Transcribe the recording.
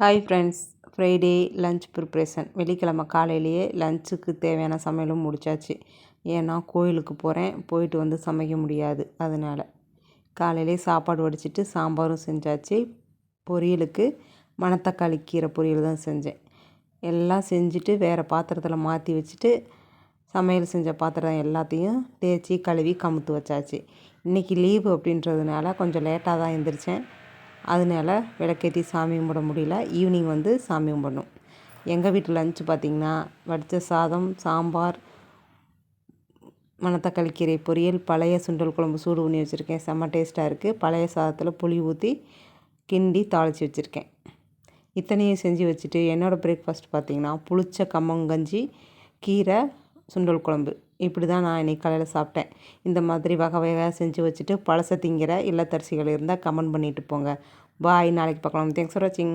Hi friends Friday lunch preparation வெள்ளிக்கிழமை காலையிலேயே லஞ்சுக்கு தேவையான சமையலும் முடிச்சாச்சு. ஏன்னா கோயிலுக்கு போகிறேன் போயிட்டு வந்து சமைக்க முடியாது அதனால். காலையிலே சாப்பாடு வடிச்சிட்டு சாம்பாரும் செஞ்சாச்சு. பொரியலுக்கு மணத்தக்காளி கீரை பொரியல் தான் செஞ்சேன். எல்லாம் செஞ்சுட்டு வேறு பாத்திரத்தில் மாற்றி வச்சுட்டு சமையல் செஞ்ச பாத்திரம் எல்லாத்தையும் தேய்ச்சி கழுவி கமுத்து வச்சாச்சு. இன்றைக்கி லீவு அப்படின்றதுனால கொஞ்சம் லேட்டாக தான் எழுந்திரிச்சேன் அதனால விளக்கேற்றி சாமி கும்பிட முடியல. ஈவினிங் வந்து சாமி கும்பிடணும். எங்கள் வீட்டில் லஞ்சு பார்த்திங்கன்னா வடித்த சாதம் சாம்பார் மணத்தக்காளி கீரை பொரியல் பழைய சுண்டல் குழம்பு சூடு பண்ணி வச்சுருக்கேன். செம்ம டேஸ்ட்டாக இருக்குது பழைய சாதத்தில் புளி ஊற்றி கிண்டி தாளித்து வச்சுருக்கேன். இத்தனையும் செஞ்சு வச்சுட்டு என்னோடய பிரேக்ஃபாஸ்ட் பார்த்திங்கன்னா புளிச்ச கம்மங்கஞ்சி கீரை சுண்டல் குழம்பு. இப்படி தான் நான் இன்றைக்கி காலையில் சாப்பிட்டேன். இந்த மாதிரி வகை வகையாக செஞ்சு வச்சுட்டு பழச திங்கிற இல்லத்தரசிகள் இருந்தால் கமெண்ட் பண்ணிட்டு போங்க. பாய் நாளைக்கு பார்க்கலாம். தேங்க்ஸ் ஃபார் வாட்சிங்